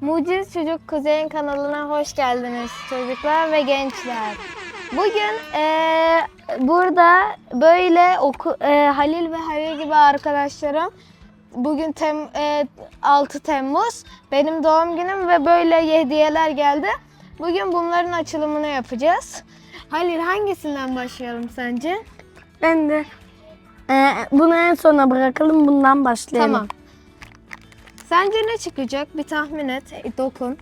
Muciz Çocuk Kuzey'in kanalına hoş geldiniz çocuklar ve gençler. Bugün eee, burada böyle oku, eee, Halil ve Hayri gibi arkadaşlarım bugün tem, eee, 6 Temmuz benim doğum günüm ve böyle hediyeler geldi. Bugün bunların açılımını yapacağız. Halil hangisinden başlayalım sence? Ben de e, bunu en sona bırakalım bundan başlayalım. Tamam. Sence ne çıkacak? Bir tahmin et. E, Dokun.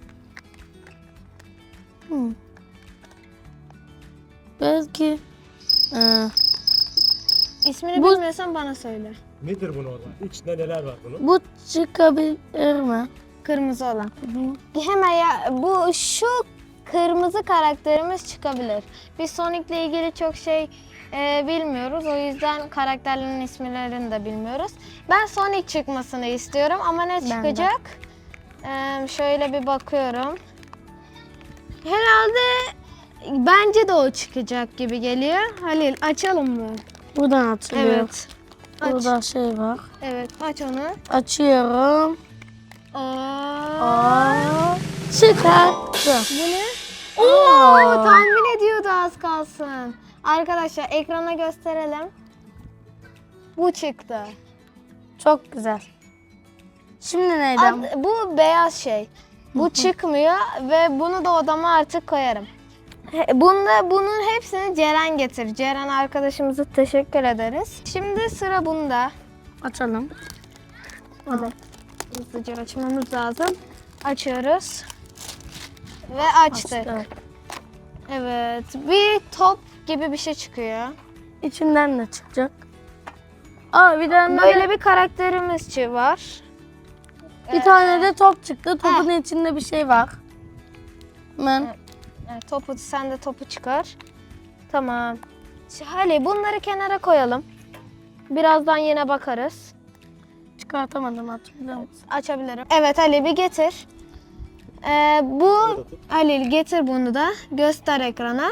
Hmm. Belki e, İsmini Bu- bilmiyorsan bana söyle. Nedir bunu orada? İçinde neler var bunun? bu çıkabilir mi? Kırmızı olan. Hemen ya bu şu kırmızı karakterimiz çıkabilir. Biz Sonic'le ilgili çok şey e, bilmiyoruz. O yüzden karakterlerin isimlerini de bilmiyoruz. Ben Sonic çıkmasını istiyorum ama ne çıkacak? E, şöyle bir bakıyorum. Herhalde bence de o çıkacak gibi geliyor. Halil açalım mı? Buradan açılıyor. Evet. Aç. Burada şey var. Evet aç onu. Açıyorum. Aa. Aa, çıkarttı. Bu ne? Oo, tahmin ediyordu az kalsın. Arkadaşlar ekrana gösterelim. Bu çıktı. Çok güzel. Şimdi neyden? Ad- bu beyaz şey. Bu çıkmıyor ve bunu da odama artık koyarım. He- Bunda bunun hepsini Ceren getir. Ceren arkadaşımıza teşekkür ederiz. Şimdi sıra bunda. Açalım. Hadi. Hızlıca açmamız lazım. Açıyoruz. Ve açtık. Açtık. Evet. Bir top gibi bir şey çıkıyor. İçinden ne çıkacak? Aa bir tane Böyle bir karakterimiz var. bir tane de top çıktı. Topun içinde bir şey var. Ben Evet, topu sen de topu çıkar. Tamam. Hali bunları kenara koyalım. Birazdan yine bakarız. çıkartamadım musun? Açabilirim. Evet Ali bir getir. Ee, bu Halil getir bunu da göster ekrana.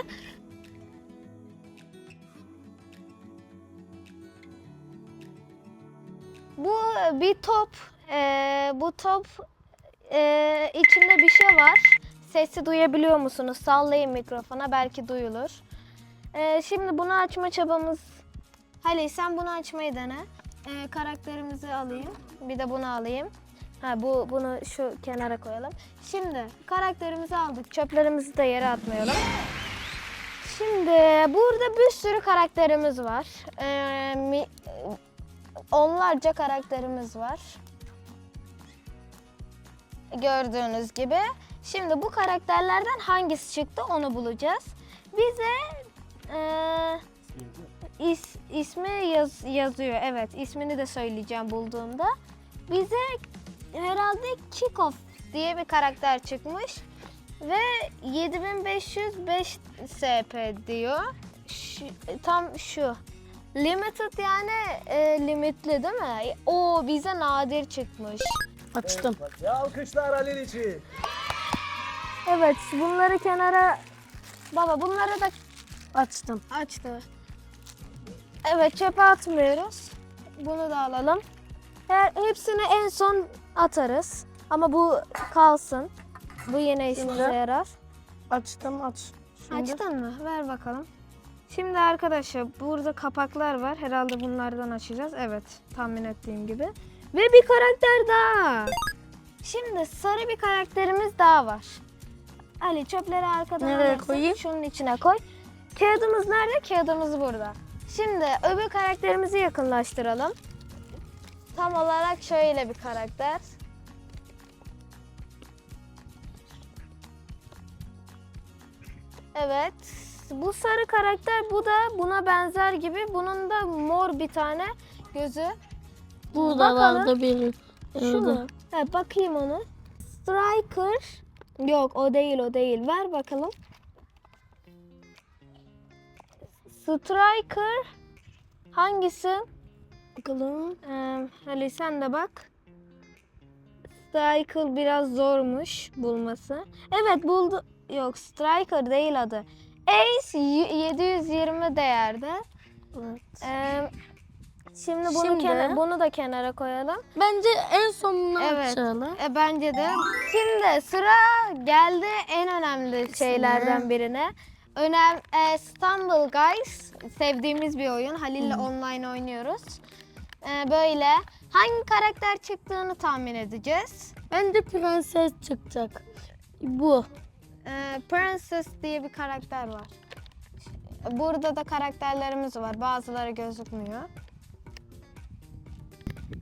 Bu bir top. Ee, bu top ee, içinde bir şey var. Sesi duyabiliyor musunuz? Sallayın mikrofona belki duyulur. Ee, şimdi bunu açma çabamız. Halil sen bunu açmayı dene. Ee, karakterimizi alayım. Bir de bunu alayım. Ha bu bunu şu kenara koyalım. Şimdi karakterimizi aldık. Çöplerimizi de yere atmayalım. Şimdi burada bir sürü karakterimiz var. Ee, mi- onlarca karakterimiz var. Gördüğünüz gibi. Şimdi bu karakterlerden hangisi çıktı onu bulacağız. Bize eee is, ismi yaz, yazıyor. Evet ismini de söyleyeceğim bulduğumda. Bize herhalde Kickoff diye bir karakter çıkmış. Ve 7505 SP diyor. Şu- tam şu. Limited yani e, limitli değil mi? O bize nadir çıkmış. Açtım. Ya alkışlar Halil için. Evet bunları kenara... Baba bunları da Açtım. açtı. Evet çöpe atmıyoruz. Bunu da alalım. Her, hepsini en son atarız. Ama bu kalsın. Bu yine işimize yarar. Açtım aç. Şimdi Açtın mı? Ver bakalım. Şimdi arkadaşlar burada kapaklar var. Herhalde bunlardan açacağız. Evet tahmin ettiğim gibi. Ve bir karakter daha. Şimdi sarı bir karakterimiz daha var. Ali çöpleri arkadan Nereye alırsın. koyayım? Şunun içine koy. Kağıdımız nerede? Kağıdımız burada. Şimdi öbür karakterimizi yakınlaştıralım. Tam olarak şöyle bir karakter. Evet. Bu sarı karakter bu da buna benzer gibi. Bunun da mor bir tane gözü. buradalarda bir Şu mu? Ha, bakayım onu. Striker. Yok o değil o değil. Ver bakalım. Striker. Hangisi? Bakalım. Ee, Ali sen de bak. Striker biraz zormuş bulması. Evet buldu. Yok Striker değil adı. Ace y- 720 değerde. Evet. Ee, Şimdi bunu Şimdi- kena- bunu da kenara koyalım. Bence en sonuna Evet. açalım. E, bence de. Şimdi sıra geldi en önemli şeylerden birine. Önem e, Stumble Guys sevdiğimiz bir oyun. Halil'le online oynuyoruz. E, böyle hangi karakter çıktığını tahmin edeceğiz. Bence prenses çıkacak. Bu. E, Princess diye bir karakter var. Burada da karakterlerimiz var. Bazıları gözükmüyor.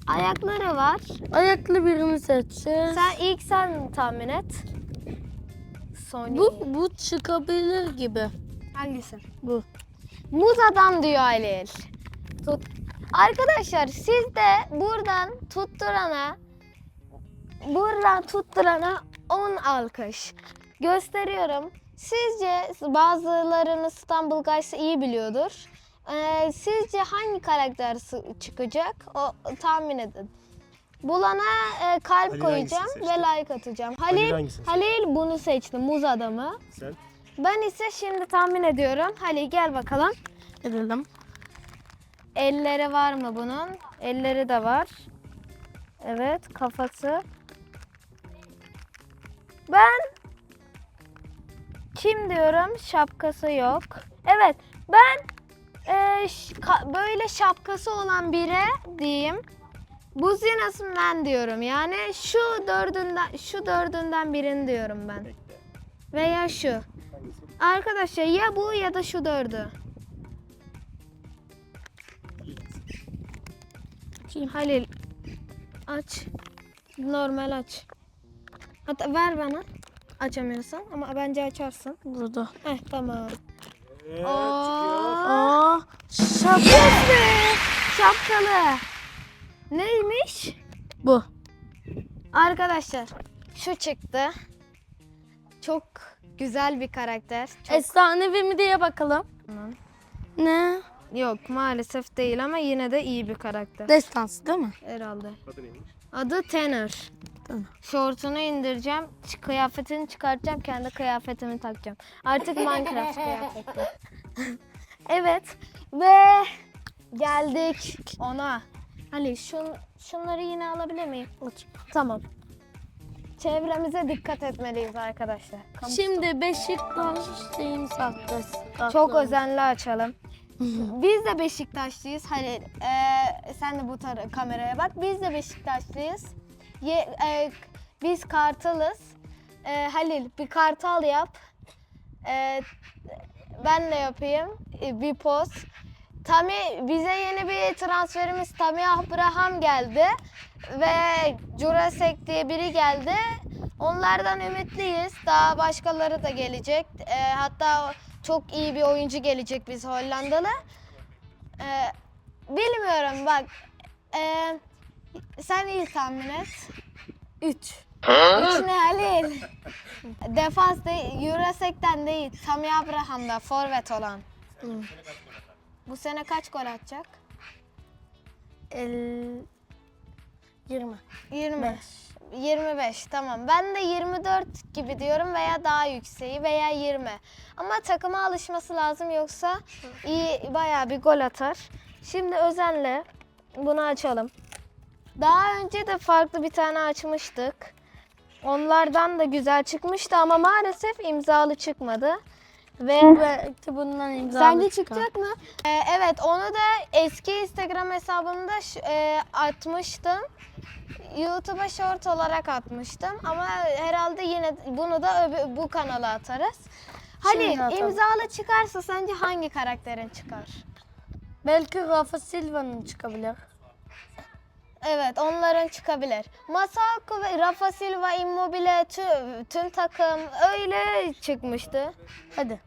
Ayakları var. Ayaklı birini seçeceğiz. Sen ilk sen tahmin et. Sony. Bu, bu çıkabilir gibi. hangisi? Bu. Muz adam diyor Halil. Tut. Arkadaşlar siz de buradan tutturana buradan tutturana 10 alkış. Gösteriyorum. Sizce bazılarınız İstanbul Guys'ı iyi biliyordur. Ee, sizce hangi karakter çıkacak? O tahmin edin. Bulana e, kalp Halil koyacağım ve like atacağım. Halil Halil Halil bunu seçti. Muz adamı. Sen? Ben ise şimdi tahmin ediyorum. Halil gel bakalım. Edelim. Elleri var mı bunun? Elleri de var. Evet, kafası. Ben kim diyorum? Şapkası yok. Evet, ben e, böyle şapkası olan biri diyeyim. Buz yinasından diyorum. Yani şu dördünden şu dördünden birini diyorum ben. Veya şu. Arkadaşlar ya bu ya da şu dördü. Halil aç. Normal aç. Hatta ver bana. Açamıyorsan ama bence açarsın. Burada. Heh tamam. Evet, Aa, Aa, şap. yes be! Şapkalı. Neymiş? Bu. Arkadaşlar şu çıktı. Çok güzel bir karakter. Çok... Efsanevi mi diye bakalım. Tamam. Ne? Yok maalesef değil ama yine de iyi bir karakter. Destansı değil mi? Herhalde. Adı neymiş? Adı Tanner. Tamam. Şortunu indireceğim, kıyafetini çıkartacağım, kendi kıyafetimi takacağım. Artık Minecraft kıyafeti. evet ve geldik ona. Ali şun, şunları yine alabilir miyim? Tamam. Çevremize dikkat etmeliyiz arkadaşlar. Kamu- Şimdi Beşiktaş şeyini sattı. Çok özenli açalım. Biz de Beşiktaşlıyız. Halil, e, sen de bu tara- kameraya bak. Biz de Beşiktaşlıyız. Ye, e, biz Kartalız. E, Halil bir Kartal yap. E, ben de yapayım. E, bir poz. Tami bize yeni bir transferimiz Tami Abraham geldi ve Jurasek diye biri geldi. Onlardan ümitliyiz. Daha başkaları da gelecek. E, hatta çok iyi bir oyuncu gelecek biz Hollandalı. E, bilmiyorum bak. E, sen ilk tahmin et. 3. 3 ne Halil? Defans değil, Jurasek'ten değil. Tami Abraham'da forvet olan. Bu sene kaç gol atacak? El... 20. 20. 25 tamam. Ben de 24 gibi diyorum veya daha yükseği veya 20. Ama takıma alışması lazım yoksa iyi bayağı bir gol atar. Şimdi özenle bunu açalım. Daha önce de farklı bir tane açmıştık. Onlardan da güzel çıkmıştı ama maalesef imzalı çıkmadı. Ve Belki bundan imza Sence çıkacak mı? Ee, evet onu da eski Instagram hesabımda ş- e, atmıştım. YouTube'a short olarak atmıştım ama herhalde yine bunu da öbü- bu kanala atarız. Atalım. imzalı çıkarsa sence hangi karakterin çıkar? Belki Rafa Silva'nın çıkabilir. Evet onların çıkabilir. Masako ve Rafa Silva, Immobile tüm, tüm takım öyle çıkmıştı. Hadi.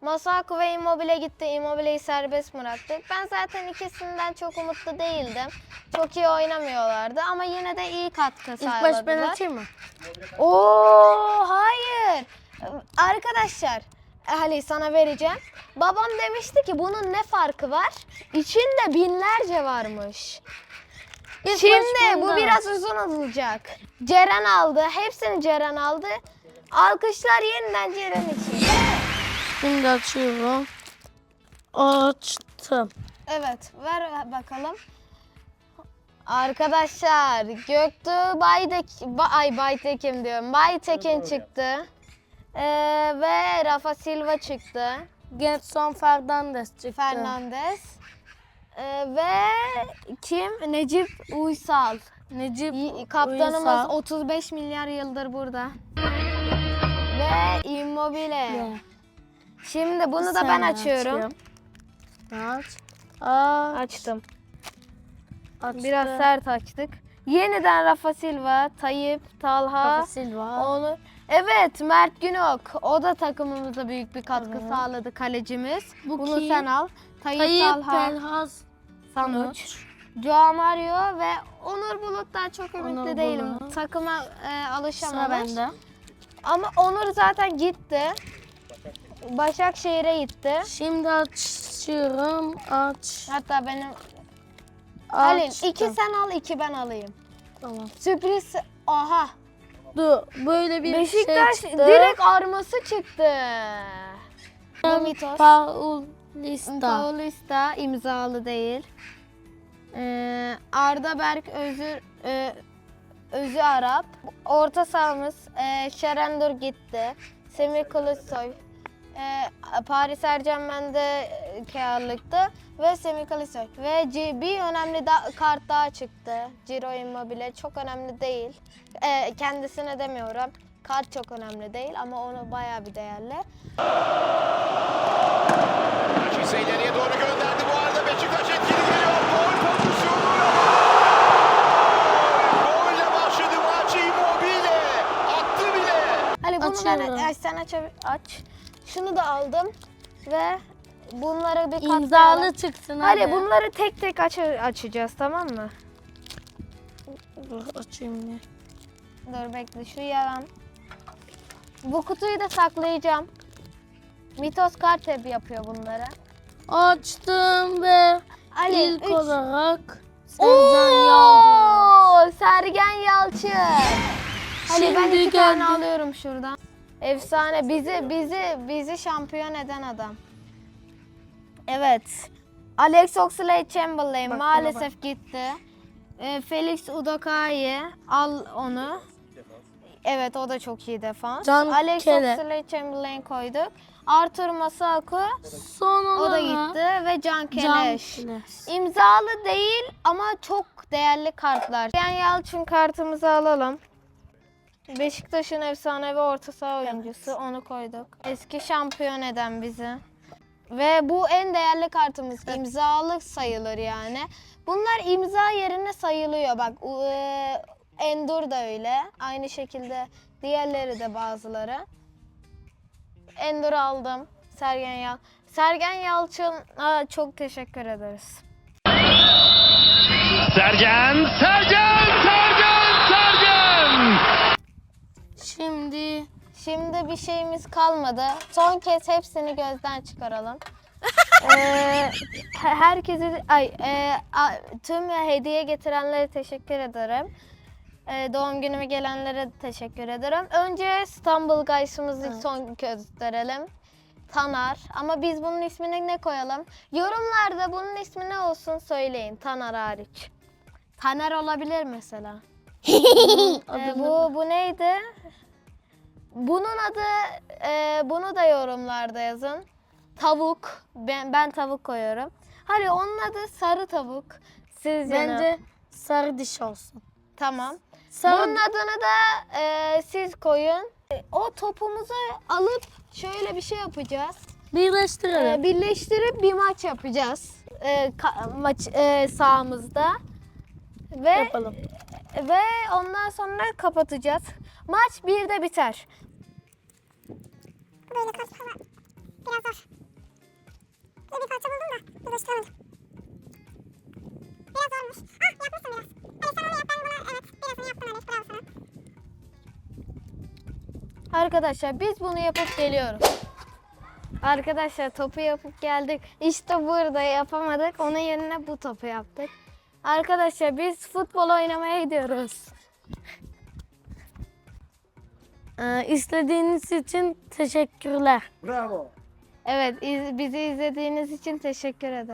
Masako ve Immobile gitti. Immobile'yi serbest bıraktık. Ben zaten ikisinden çok umutlu değildim. Çok iyi oynamıyorlardı ama yine de iyi katkı İlk baş sağladılar. ben açayım mı? Oo hayır. Arkadaşlar Ali sana vereceğim. Babam demişti ki bunun ne farkı var? İçinde binlerce varmış. İlk Şimdi bu biraz uzun olacak. Ceren aldı. Hepsini Ceren aldı. Alkışlar yeniden Ceren için. Şimdi açıyorum. Açtım. Evet ver bakalım. Arkadaşlar Göktuğ Baydek, ba, ay Baytekin diyorum. Baytekin çıktı. Ee, ve Rafa Silva çıktı. Getson Fernandes çıktı. Fernandes. Ee, ve kim? Necip Uysal. Necip Y- Kaptanımız Uysal. 35 milyar yıldır burada. Ve Immobile. Şimdi bunu da ben aç açıyorum. ya. Aç. Aç. Açtım. Açtı. Biraz sert açtık. Yeniden Rafa Silva, Tayyip, Talha, Rafa Silva. onu. Evet Mert Günok. O da takımımıza büyük bir katkı Evet. sağladı kalecimiz. Bu Bunu kim? sen al. Tayyip, Tayyip Talha, Pelhaz. Sanuç, Joao Mario ve Onur Bulut'tan çok ümitli Onur değilim. Bulut. Takıma e, Sıra alışamamış. bende. Ama Onur zaten gitti. Başakşehir'e gitti. Şimdi açıyorum. Aç. Hatta benim Halil Açtım. iki sen al iki ben alayım. Tamam. Sürpriz. Aha. Dur. Böyle bir Beşiktaş şey çıktı. direkt arması çıktı. Mitos. Paulista. Paulista imzalı değil. Ee, Arda Berk Özür e, Özü Arap. Orta sahamız e, Şerendur gitti. Semih Kılıçsoy. E, Paris Saint Germain'de kârlıktı ve Semih Kılıçsoy. Ve C- bir önemli da, kart daha çıktı. Ciro Immobile çok önemli değil. E, kendisine demiyorum. Kart çok önemli değil ama onu bayağı bir değerli. İleriye doğru gönderdi bu arada Beşiktaş etkili geliyor. Gol pozisyonu. Golle başladı maç Immobile. Attı bile. Ali bunu ben Açıyorum. Ay, sen aç, aç. Şunu da aldım ve bunları bir katlayalım. İmzalı çıksın hadi. Ali bunları tek tek aç açacağız tamam mı? Dur açayım bir. Dur bekle şu yalan. Bu kutuyu da saklayacağım. Mitos kart hep yapıyor bunları. Açtım ve Ali ilk üç. olarak Sercan Yalçın. Oo, Sergen Yalçın. Ali ben Şimdi iki tane geldi. alıyorum şuradan. Efsane bizi bizi bizi şampiyon eden adam. Evet. Alex Oxlade-Chamberlain Bak, maalesef gitti. Ee, Felix Udokai al onu. Evet o da çok iyi defans. Can Alex Kele. Oxlade-Chamberlain koyduk. Arthur Masuaku Son o da gitti ve Can. Keleş. İmzalı değil ama çok değerli kartlar. Yani Yalçın kartımızı alalım. Beşiktaş'ın efsanevi orta saha oyuncusu onu koyduk. Eski şampiyon eden bizi. Ve bu en değerli kartımız. İmzalı sayılır yani. Bunlar imza yerine sayılıyor. Bak e, Endur da öyle. Aynı şekilde diğerleri de bazıları. Endur aldım. Sergen Yal. Sergen Yalçın'a çok teşekkür ederiz. Sergen, Sergen, Sergen, Sergen. Şimdi Şimdi bir şeyimiz kalmadı. Son kez hepsini gözden çıkaralım. Ee, he- herkese, ay, e, a- tüm hediye getirenlere teşekkür ederim. Ee, doğum günüme gelenlere teşekkür ederim. Önce İstanbul Guys'ımızı son gösterelim. Tanar. Ama biz bunun ismini ne koyalım? Yorumlarda bunun ismi ne olsun söyleyin. Tanar hariç. Taner olabilir mesela. Ee, bu bu neydi? Bunun adı e, bunu da yorumlarda yazın. Tavuk. Ben ben tavuk koyuyorum. Hadi onun adı sarı tavuk. Ne? bence sarı diş olsun. tamam. Sarı Bunun adını da e, siz koyun. E, O topumuzu alıp şöyle bir şey yapacağız. birleştirelim. E, birleştirip bir maç yapacağız. E, ka- maç e, sahamızda. Ve Yapalım. ve ondan sonra kapatacağız. Maç birde biter. Böyle kart falan biraz zor. Bir parça buldum da birleştiremedim. Biraz zormuş. Ah yapmışsın biraz. Hadi sen onu yap ben buna evet birazını yaptım Elif bravo sana. Arkadaşlar biz bunu yapıp geliyoruz. Arkadaşlar topu yapıp geldik. İşte burada yapamadık. Onun yerine bu topu yaptık. Arkadaşlar biz futbol oynamaya gidiyoruz. Ee, izlediğiniz için teşekkürler. Bravo. Evet iz- bizi izlediğiniz için teşekkür ederim.